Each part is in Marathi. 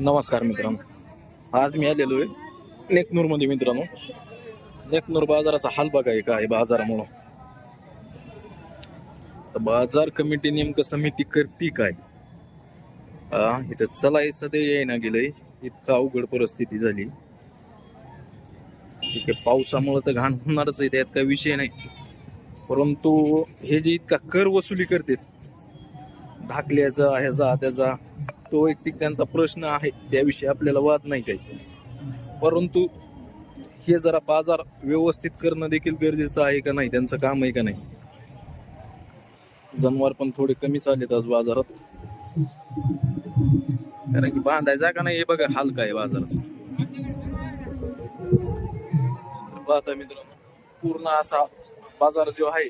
नमस्कार मित्रांनो. आज मी आलेलो आहे नेकनूरमध्ये मित्रांनो. नेकनूर बाजाराचा हाल बघाय काय बाजारामुळं. तर बाजार कमिटी नेमकं समिती करती काय? हा इथं चला हे सध्या येईना गेलंय. इतकं अवघड परिस्थिती झाली. ठीक आहे पावसामुळं तर घाण होणारच आहे त्यात काही विषय नाही. परंतु हे जे इतका कर वसुली करतात धाकल्याचा ह्याचा त्याचा तो वैयक्तिक त्यांचा प्रश्न आहे त्याविषयी आपल्याला वाद नाही काही. परंतु हे जरा बाजार व्यवस्थित करणं देखील गरजेचं आहे का नाही त्यांचं काम आहे का नाही? जनावर पण थोडे कमी चाललेत आज बाजारात. कारण की बांधायचा का नाही हे बघा हाल काय बाजाराचा. पाहता मित्रांनो पूर्ण असा बाजार जो आहे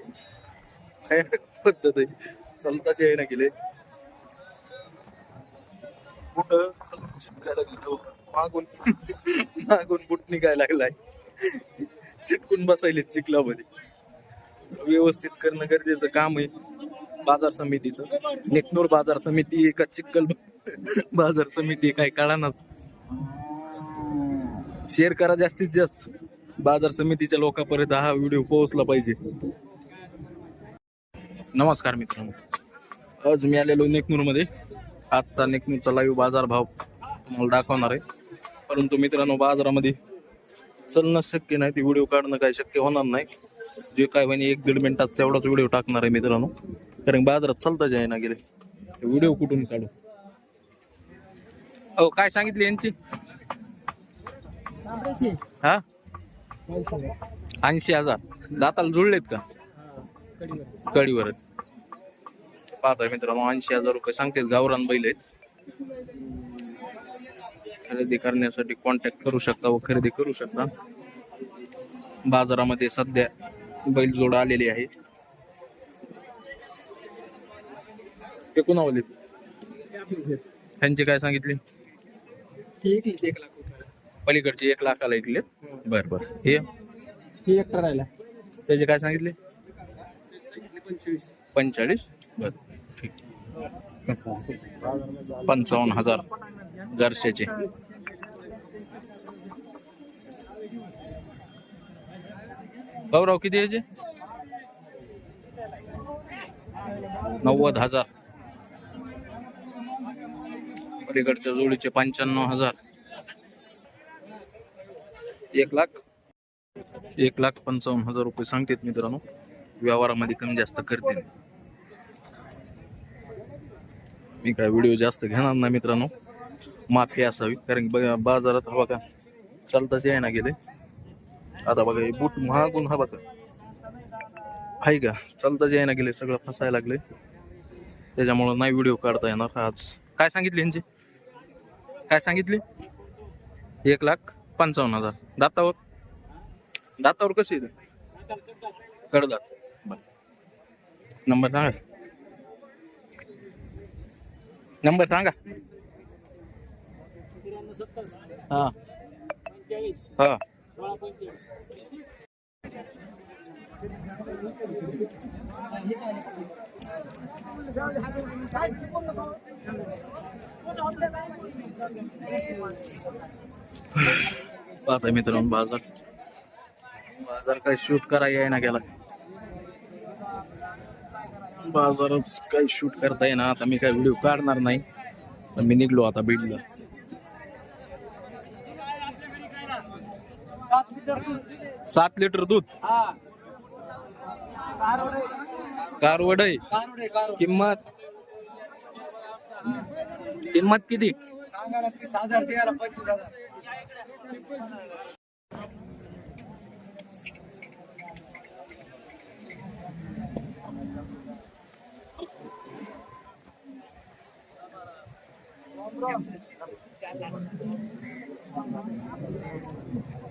पद्धत आहे चालताच यायला गेले. कुठं मागून मागून बुट निघायला लागलाय. चिटकून बसायले चिखलामध्ये. व्यवस्थित करणं गरजेचं काम आहे. बाजार समितीचं. नेकनूर बाजार समिती का चिखल बाजार समिती काय कळानाच. शेअर करा जास्तीत जास्त. बाजार समितीच्या लोकांपर्यंत हा व्हिडिओ पोहोचला पाहिजे. नमस्कार मित्रांनो. आज मी आलेलो नेकनूरमध्ये. आजचा नेकनूरचा लाईव्ह बाजार भाव तुम्हाला दाखवणार आहे. परंतु मित्रांनो बाजारामध्ये चलणं शक्य नाही ते व्हिडिओ काढणं काही शक्य होणार नाही. जे काय म्हणजे एक दीड मिनिटात तेवढाच व्हिडिओ टाकणार आहे मित्रांनो. कारण बाजारात चालता जाय ना गेले व्हिडिओ कुठून काढू? अहो काय सांगितले यांची? हा? ऐंशी हजार. दाताला जुळलेत का? कडीवरच पाहताय मित्रांनो. ऐंशी हजार रुपये सांगतेच गावरान बैल आहेत. खरेदी करण्यासाठी कॉन्टॅक्ट करू शकता व खरेदी करू शकता. बाजारामध्ये सध्या बैलजोड आलेली आहे. ते कुणावले त्यांचे काय सांगितले? एक लाख पलीकडचे एक लाखाला ऐकले बर बर. हे? त्याचे काय सांगितले? पंचेचाळीस. बर. पंचावन्न हजार जर्सीचे गौरव किती याचे? नव्वद हजार. पलीकडच्या जोडीचे पंच्याण्णव हजार. एक लाख. एक लाख पंचावन्न हजार रुपये सांगतात मित्रांनो. व्यवहारामध्ये कमी जास्त करतील. मी काय व्हिडिओ जास्त घेणार नाही मित्रांनो. माफी असावी कारण की बघा बाजारात हवा का? चालताच आहे ना गेले. आता बघा हे बूट महागून हवा का? आहे का? चालताच आहे ना गेले सगळं फसायला लागले. त्याच्यामुळं नाही व्हिडिओ काढता येणार आज. काय सांगितले यांचे? काय सांगितले? एक लाख पंचावन्न हजार. दातावर? दातावर कशी कडदात. नंबर सांगा. नंबर सांगा. हा. हा. पाहता मित्रांनो बाजार. बाजार काय शूट करायला ना गेला. बाजारात काही शूट करता येईना आता मी काय व्हिडिओ काढणार नाही. तर मी निघलो आता बीडला सात लिटर दूध. कारवड आहे. किंमत? किंमत किती? सांगायला हजार. द्यायला पंचवीस हजार